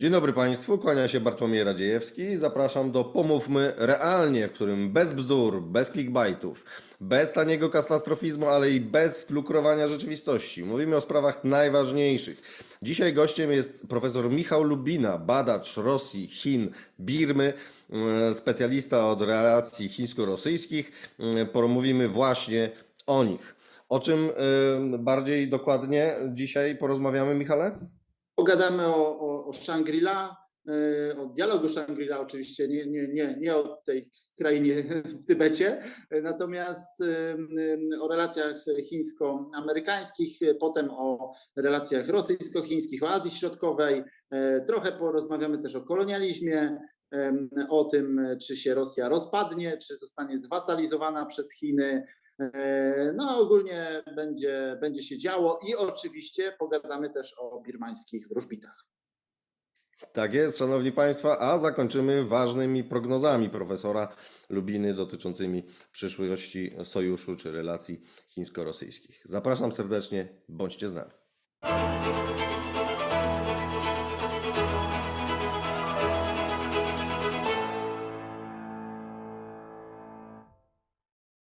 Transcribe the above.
Dzień dobry Państwu, kłania się Bartłomiej Radziejewski. Zapraszam do Pomówmy Realnie, w którym bez bzdur, bez clickbaitów, bez taniego katastrofizmu, ale i bez lukrowania rzeczywistości. Mówimy o sprawach najważniejszych. Dzisiaj gościem jest profesor Michał Lubina, badacz Rosji, Chin, Birmy, e, specjalista od relacji chińsko-rosyjskich. E, Porozmówimy właśnie o nich. O czym e, bardziej dokładnie dzisiaj porozmawiamy, Michale? Pogadamy o, o, o Shangri-La, e, o dialogu Shangri-La oczywiście, nie, nie, nie, nie o tej krainie w Tybecie, natomiast o relacjach chińsko-amerykańskich, potem o relacjach rosyjsko-chińskich, o Azji Środkowej, e, trochę porozmawiamy też o kolonializmie, o tym, czy się Rosja rozpadnie, czy zostanie zwasalizowana przez Chiny. E, No, ogólnie będzie, będzie się działo i oczywiście pogadamy też o birmańskich wróżbitach. Tak jest, szanowni państwo, a zakończymy ważnymi prognozami profesora Lubiny dotyczącymi przyszłości sojuszu czy relacji chińsko-rosyjskich. Zapraszam serdecznie, bądźcie z nami.